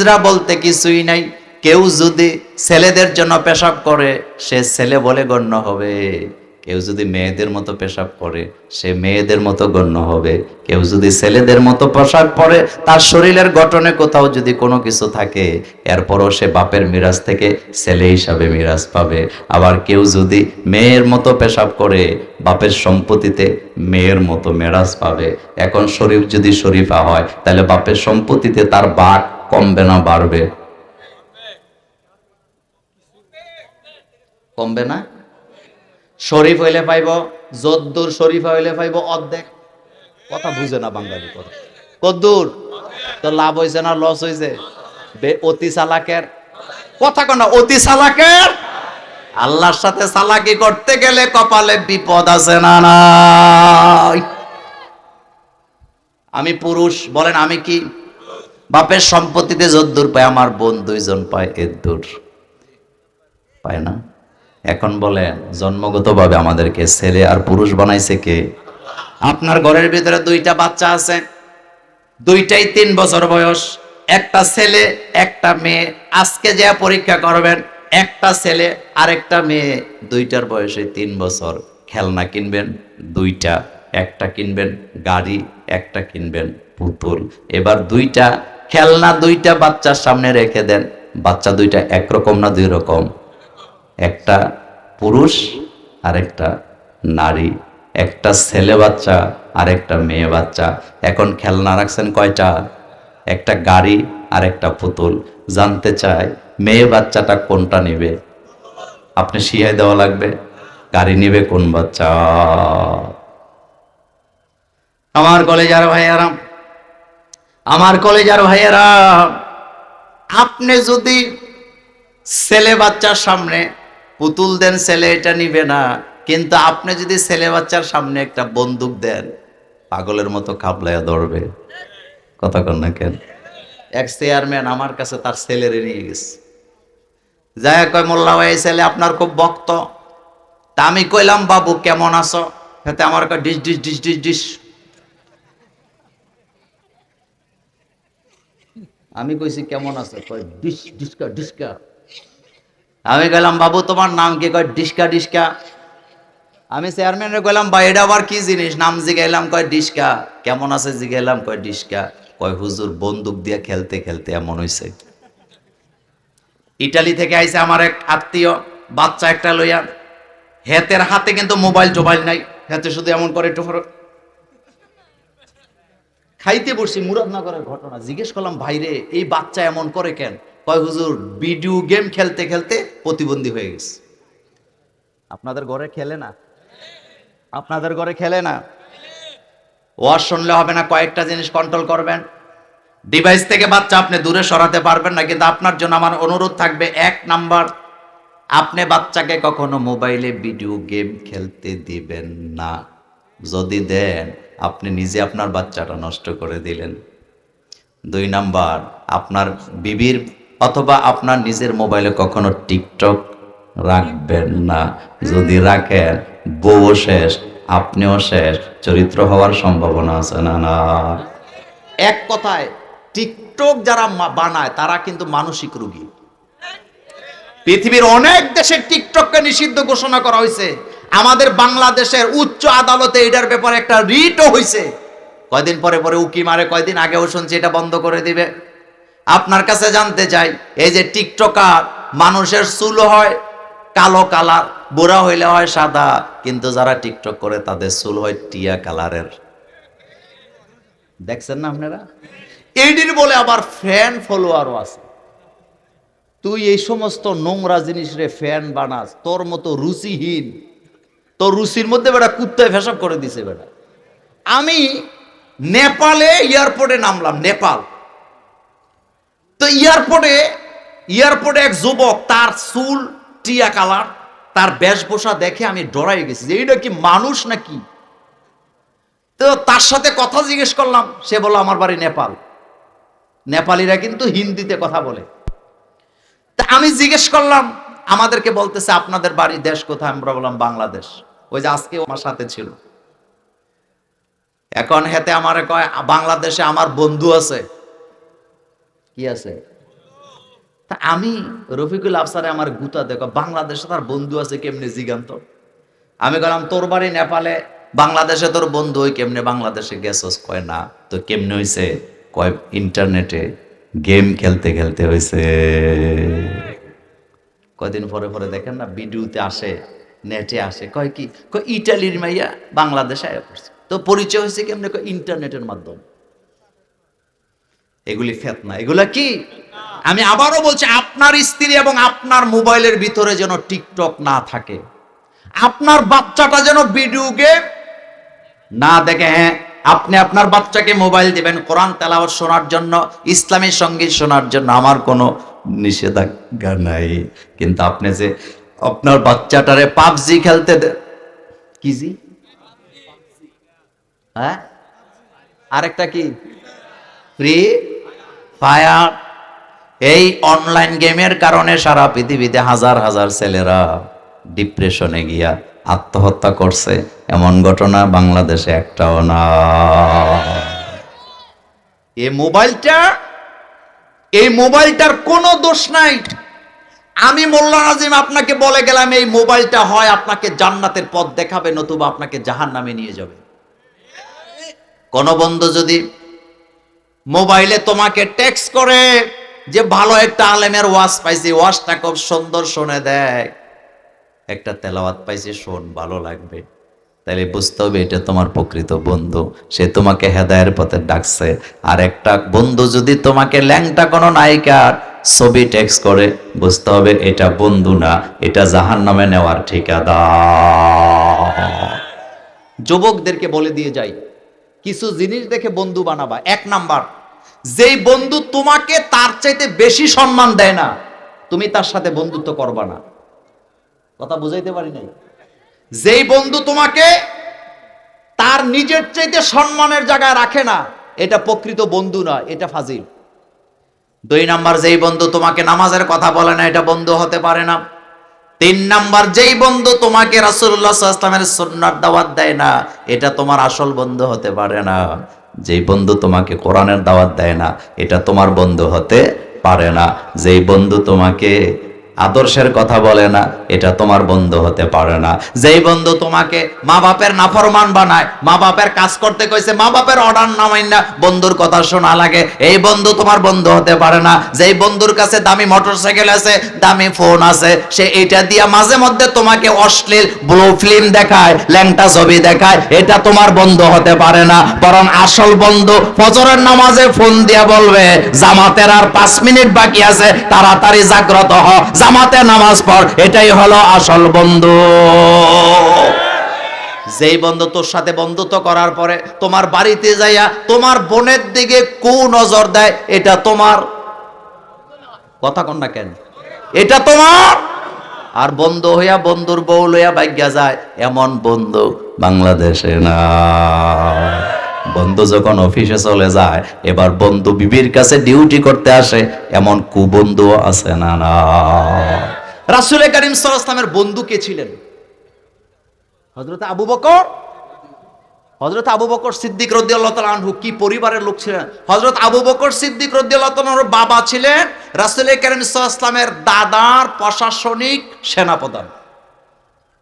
হিজরা বলতে কিছুই নাই। কেউ যদি ছেলেদের জন্য পেশাব করে, সে ছেলে বলে গণ্য হবে। কেউ যদি মেয়েদের মতো পেশাব করে, সে মেয়েদের মতো গণ্য হবে। কেউ যদি ছেলেদের মতো পোশাক পরে, তার শরীরের গঠনে কোথাও যদি কোনো কিছু থাকে, এরপরও সে বাপের মিরাজ থেকে ছেলে হিসাবে মিরাজ পাবে। আবার কেউ যদি মেয়ের মতো পেশাব করে, বাপের সম্পত্তিতে মেয়ের মতো মেরাজ পাবে। এখন শরীফ যদি শরীফা হয়, তাহলে বাপের সম্পত্তিতে তার বাঘ কমবে না, বাড়বে। কমবে না? শরীফ হইলে পাইব, যদ্দুর শরীফ হইলে পাইব অর্ধেক। কথা বুঝে না বাঙালি কথা। কদ্দুর? তো লাভ হয়েছে না লস হয়েছে বে- অতি চালাকের। কথা কোনা অতি চালাকের? আল্লাহর সাথে চালাকি করতে গেলে কপালে বিপদ আছে না নাই? আমি পুরুষ, বলেন আমি কি? বাপের সম্পত্তিতে যদ্দূর পায়, আমার বোন দুইজন পায় এর দূর। পায় না? এখন বলেন, জন্মগতভাবে আমাদেরকে ছেলে আর পুরুষ বানাইছে কে? আপনার ঘরের ভিতরে দুইটা বাচ্চা আছে, দুইটাই তিন বছর বয়স। একটা ছেলে, একটা মেয়ে। আজকে যে পরীক্ষা করবেন, একটা ছেলে আর একটা মেয়ে। দুইটার বয়সে তিন বছর। খেলনা কিনবেন, দুইটা। একটা কিনবেন, গাড়ি, একটা কিনবেন, পুতুল। এবার দুইটা খেলনা দুইটা বাচ্চার সামনে রেখে দেন। বাচ্চা দুইটা একরকম না দুই রকম একটা পুরুষ আর একটা নারী। একটা ছেলে বাচ্চা আর একটা মেয়ে বাচ্চা। এখন খেলনা রাখছেন কয়টা? একটা গাড়ি আর একটা পুতুল। জানতে চায় মেয়ে বাচ্চাটা কোনটা নেবে? আপনি শিয়াই দেওয়া লাগবে। গাড়ি নেবে কোন বাচ্চা? আমার কলেজ আর ভাই ভাইয়ারা আমার ভাইয়ারা, আপনি যদি ছেলে বাচ্চার সামনে পুতুল দেন, ছেলে এটা নিবে না। কিন্তু আপনি যদি ছেলে বাচ্চার সামনে একটা বন্দুক দেন, পাগলের মতো খাপলাইয়া ধরবে। কথা কন না কেন? এক চেয়ারম্যান আমার কাছে তার ছেলেরে নিয়ে গেছে। যাই কয়, মোল্লা ভাই ছেলে আপনার খুব বক্ত তা আমি কইলাম, বাবু, কেমন আছো? হাতে আমার কয়, ডিস ডিস ডিস ডিস ডিস। আমি কইছি, কেমন আছে? কয় ডিস ডিসকা ডিসকা। আমি গেলাম বাবু, তোমার নাম কি? কয়, ডিসকা ডিসকা। আমি চেয়ারম্যানের কইলাম বা এটা আবার কি জিনিস? নাম জিগাইলাম, কয়, ডিসকা। কেমন আছে? জিগাইলাম, কয়, ডিসকা। কয়, হুজুর, বন্দুক দিয়ে খেলতে খেলতে এমন হইছে। ইটালি থেকে আইছে আমার এক আত্মীয়, বাচ্চা একটা লইয়া। হেতের হাতে কিন্তু মোবাইল টোবাইল নাই। হেতে শুধু এমন করে একটু খাইতে বসছি মুরাদনগরের ঘটনা, জিজ্ঞেস করলাম ভাইরে এই বাচ্চা এমন করে কেন? কয় হুজুর ভিডিও গেম খেলতে খেলতে প্রতিবন্ধী হয়ে গেছে। আপনাদের ঘরে খেলে না? আপনাদের ঘরে খেলে না? ওয়াজ শুনলে হবে না, কয়েকটা জিনিস কন্ট্রোল করবেন। ডিভাইস থেকে বাচ্চা আপনি দূরে সরাতে পারবেন না, কিন্তু আপনার জন্য আমার অনুরোধ থাকবে, এক নাম্বার, আপনি বাচ্চাকে কখনো মোবাইলে ভিডিও গেম খেলতে দিবেন না। যদি দেন আপনি নিজে আপনার বাচ্চাটা নষ্ট করে দিলেন। দুই নাম্বার, আপনার বিবির অথবা আপনার নিজের মোবাইলে কখনো টিকটক রাখবেন না। যদি রাখেন বউ শেষ, আপনিও শেষ, চরিত্র হওয়ার সম্ভাবনা আছে না না? এক কথায়, টিকটক যারা বানায়, তারা কিন্তু মানসিক রোগী। পৃথিবীর অনেক দেশে টিকটককে নিষিদ্ধ ঘোষণা করা হয়েছে। আমাদের বাংলাদেশের উচ্চ আদালতে এটার ব্যাপারে একটা রিটও হয়েছে কয়দিন পরে পরে উকি মারে, কয়দিন আগেও শুনছি এটা বন্ধ করে দিবে। আপনার কাছে জানতে চাই, এই যে টিকটকার, মানুষের চুল হয় কালো কালার, বুড়া হইলে হয় সাদা, কিন্তু যারা টিকটক করে তাদের চুল হয় টিয়া কালারের। দেখছেন না আপনারা? এইটির বলে আবার ফ্যান ফলোয়ারও আছে। তুই এই সমস্ত নোংরা জিনিস রে ফ্যান বানাস, তোর মতো রুচিহীন। তোর রুচির মধ্যে বেটা কুত্তায় ফেসব করে দিছে বেটা। আমি নেপালে এয়ারপোর্টে নামলাম, নেপাল। তো এয়ারপোর্টে এয়ারপোর্টে এক যুবক, তার চুল টিয়া কালার, তার বেশভূষা দেখে আমি ডরাই গেছি যে, এইটা কি মানুষ নাকি? তো তার সাথে কথা জিজ্ঞেস করলাম, সে বলল, আমার বাড়ি নেপাল। নেপালিরা কিন্তু হিন্দিতে কথা বলে। তা আমি জিজ্ঞেস করলাম, আমাদেরকে বলতেছে আপনাদের বাড়ি দেশ কোথায়? আমরা বললাম, বাংলাদেশ। ওই যে আজকে আমার সাথে ছিল। এখন হেতে আমার কয়, বাংলাদেশে আমার বন্ধু আছে। কি আছে? তা আমি রফিকুল আফসারে আমার গুতা দেখো, বাংলাদেশে তার বন্ধু আছে কেমনে জিগান্ত? আমি গেলাম তোর বাড়ি নেপালে, বাংলাদেশে তোর বন্ধু ওই কেমনে বাংলাদেশে গেছস? কয়, না, তো কেমনে হইছে? কয়, ইন্টারনেটে গেম খেলতে খেলতে হয়েছে কয়দিন পরে পরে দেখেন না, ভিডিওতে আসে। নেটে আসে। কয় কি? ইটালির মাইয়া বাংলাদেশে আয়া পড়ছে। তো পরিচয় হয়েছে কেমনে? কয় ইন্টারনেটের মাধ্যমে। এগুলি ফেতনা। এগুলা কি? আমি আবারও বলছি, আপনার স্ত্রী এবং আপনার মোবাইলের ভিতরে যেন টিকটক না থাকে। আপনার বাচ্চাটা যেন ভিডিও গেম না দেখে। হ্যাঁ আপনি আপনার বাচ্চাকে মোবাইল দিবেন, কোরআন তেলাওয়াত শোনার জন্য, ইসলামী সংগীত শোনার জন্য। আমার কোনো নিষেধাজ্ঞা নাই। কিন্তু আপনি যে আপনার বাচ্চাটারে পাবজি খেলতে দে কি জি? হ্যাঁ? আরেকটা কি? ফ্রি ফায়ার এই অনলাইন গেমের কারণে সারা পৃথিবীতে হাজার হাজার ছেলেরা ডিপ্রেশনে গিয়া আত্মহত্যা করছে। এমন ঘটনা বাংলাদেশে একটাও না। এই মোবাইলটা এই মোবাইলটার কোনো দোষ নাই। আমি মোল্লা নাজিম আপনাকে বলে গেলাম, এই মোবাইলটা হয় আপনাকে জান্নাতের পথ দেখাবে, নতুবা আপনাকে জাহান নামে নিয়ে যাবে। কোন বন্ধু যদি মোবাইলে তোমাকে টেক্সট করে যে, ভালো একটা আলেমের ওয়াজ পাইছি, ওয়াজটা খুব সুন্দর শুনে দেয়। একটা তেলাওয়াত পাইছি, শোন, ভালো লাগবে। তাহলে বুঝতে হবে এটা তোমার প্রকৃত বন্ধু। সে তোমাকে হেদায়ের পথে ডাকছে। আর একটা বন্ধু যদি তোমাকে ল্যাংটা কোনো নায়িকার ছবি টেক্স করে, বুঝতে হবে এটা বন্ধু না, এটা জাহান নামে নেওয়ার ঠিকাদার। যুবকদেরকে বলে দিয়ে যাই, কিছু জিনিস দেখে বন্ধু বানাবা। এক নাম্বার, যেই বন্ধু তোমাকে তার চাইতে বেশি সম্মান দেয় না, তুমি তার সাথে বন্ধুত্ব করবা না। কথা বুঝাইতে পারি নাই? যেই বন্ধু তোমাকে তার নিজের চাইতে সম্মানের জায়গায় রাখে না, এটা প্রকৃত বন্ধু না, এটা ফাজিল। দুই নাম্বার, যেই বন্ধু তোমাকে নামাজের কথা বলে না, এটা বন্ধু হতে পারে না। তিন নাম্বার, যেই বন্ধু তোমাকে রাসুল্লাহ সাল্লাল্লাহু আলাইহি দাওয়াত দেয় না, এটা তোমার আসল বন্ধু হতে পারে না। যেই বন্ধু তোমাকে কোরআনের দাওয়াত দেয় না, এটা তোমার বন্ধু হতে পারে না। যেই বন্ধু তোমাকে আদর্শের কথা বলে না, এটা তোমার বন্ধু হতে পারে না। যেই বন্ধু তোমাকে মা বাপের নাফরমান বানায়, মা বাপের কাজ করতে কইছে, মা বাপের অর্ডার নামাই না, বন্ধুর কথা শোনা লাগে, এই বন্ধু তোমার বন্ধু হতে পারে না। যেই বন্ধুর কাছে দামি মোটরসাইকেল আছে, দামি ফোন আছে, সে এটা দিয়া মাঝে মধ্যে তোমাকে অশ্লীল ব্লু ফিল্ম দেখায়, ল্যাংটা ছবি দেখায়, এটা তোমার বন্ধু হতে পারে না। বরং আসল বন্ধু ফজরের নামাজে ফোন দিয়া বলবে, জামাতের আর পাঁচ মিনিট বাকি আছে, তাড়াতাড়ি জাগ্রত হ। জামাতে নামাজ পড়, এটাই হলো আসল বন্ধু। যেই বন্ধু তোর সাথে বন্ধুত্ব করার পরে তোমার বাড়িতে যাইয়া তোমার বোনের দিকে কু নজর দেয়, এটা তোমার। কথা কন না কেন? এটা তোমার। আর বন্ধু হইয়া বন্ধুর বউ লইয়া ভাগ্যা যায়, এমন বন্ধু বাংলাদেশে না বন্ধু যখন অফিসে চলে যায়, এবার বন্ধু বিবির কাছে ডিউটি করতে আসে, এমন কুবন্ধু আছে না না। রাসুল করিম সাল্লামের বন্ধু কে ছিলেন? হজরত আবু বকর? হজরত আবু বকর সিদ্দিক তাআলা আনহু কি পরিবারের লোক ছিলেন? হজরত আবু বকর সিদ্দিক তাআলা আনহুর বাবা ছিলেন রাসূল করিম ইসলামের দাদার প্রশাসনিক সেনাপ্রধান।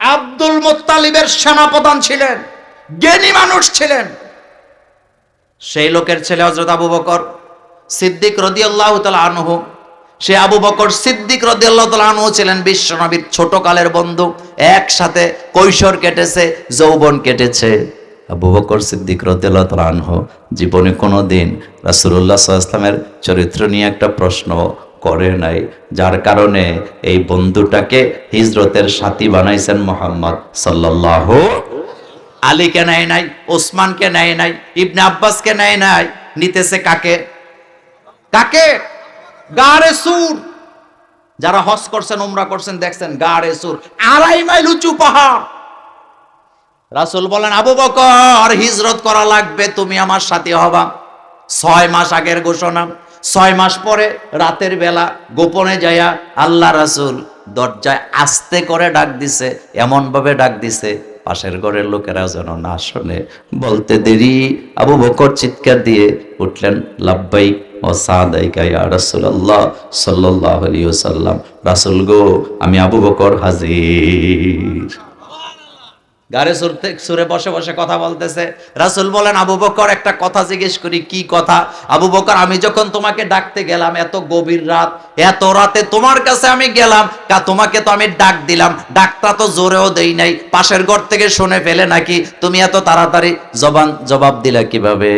আব্দুল মুত্তালিবের সেনাপ্রধান ছিলেন, জ্ঞানী মানুষ ছিলেন। সেই লোকের ছেলে হজরত আবু বকর সিদ্দিক রদিয়াল্লাহ তাআলা আনহু। সে আবু বকর সিদ্দিক রদিয়াল্লাহ তাআলা আনহু ছিলেন বিশ্বনবীর ছোটকালের বন্ধু, একসাথে কৈশোর কেটেছে, যৌবন কেটেছে। আবু বকর সিদ্দিক রদিয়াল্লাহ আনহু জীবনে কোনো দিন আলাইহি ওয়াসাল্লামের চরিত্র নিয়ে একটা প্রশ্ন করে নাই, যার কারণে এই বন্ধুটাকে হিজরতের সাথী বানাইছেন মোহাম্মদ সাল্লাল্লাহু আলীকে নেয় নাই, ওসমানকে নেয় নাই, ইবনে আব্বাসকে নেয় নাই, নিতেছে কাকে? কাকে? গাড়ে সুর। যারা হজ করছেন, উমরা করছেন, দেখছেন গাড়ে সুর। আড়াই মাইল উঁচু পাহাড়। রাসূল বলেন, আবু বকর, হিজরত করা লাগবে, তুমি আমার সাথে হবা। ছয় মাস আগের ঘোষণা। ছয় মাস পরে, রাতের বেলা গোপনে যায়া আল্লাহ রাসূল দরজায় আস্তে করে ডাক দিছে এমন ভাবে ডাক দিছে পাশের ঘরের লোকেরা যেন না শোনে। বলতে দেরি, আবু বকর চিৎকার দিয়ে উঠলেন লাভবাই ও সাদাইকা ইয়া রাসূলুল্লাহ সাল্লাল্লাহু আলাইহি ওয়াসাল্লাম। রাসূল গো, আমি আবু বকর হাজির। গাড়ি সুরতে সুরে বসে বসে কথা বলতেছে। রাসূল বলেন, আবু বকর, একটা কথা জিজ্ঞেস করি, কি কথা? আবু বকর, আমি যখন তোমাকে ডাকতে গেলাম, এত গভীর রাত, এত রাতে তোমার কাছে আমি গেলাম, কা, তোমাকে তো আমি ডাক দিলাম। ডাকটা তো জোরেও দেই নাই, পাশের ঘর থেকে শুনে ফেলে নাকি, তুমি এত তাড়াতাড়ি জবান জবাব দিলা কীভাবে?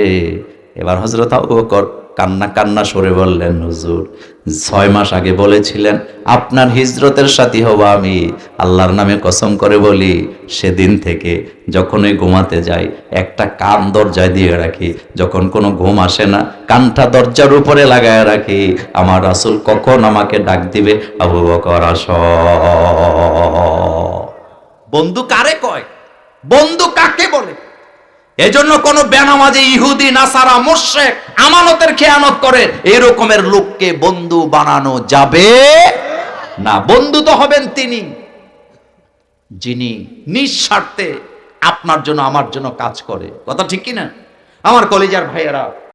এবার হজরত আবু বকর কান্না কান্না সরে বললেন, হুজুর, ছয় মাস আগে বলেছিলেন, আপনার হিজরতের সাথী হব আমি। আল্লাহর নামে কসম করে বলি, সেদিন থেকে যখনই ঘুমাতে যাই, একটা কান দরজায় দিয়ে রাখি। যখন কোনো ঘুম আসে না, কানটা দরজার উপরে লাগায় রাখি। আমার রাসূল কখন আমাকে ডাক দিবে? আবু বকর আস বন্ধু কারে কয়? বন্ধু কাকে বলে? এজন্য কোন বেনামাজি ইহুদি, নাসারা মোর্শে আমানতের খেয়ানত করে এরকমের লোককে বন্ধু বানানো যাবে না। বন্ধু তো হবেন তিনি, যিনি নিঃস্বার্থে আপনার জন্য, আমার জন্য কাজ করে। কথা ঠিক কিনা? আমার কলেজার ভাইয়েরা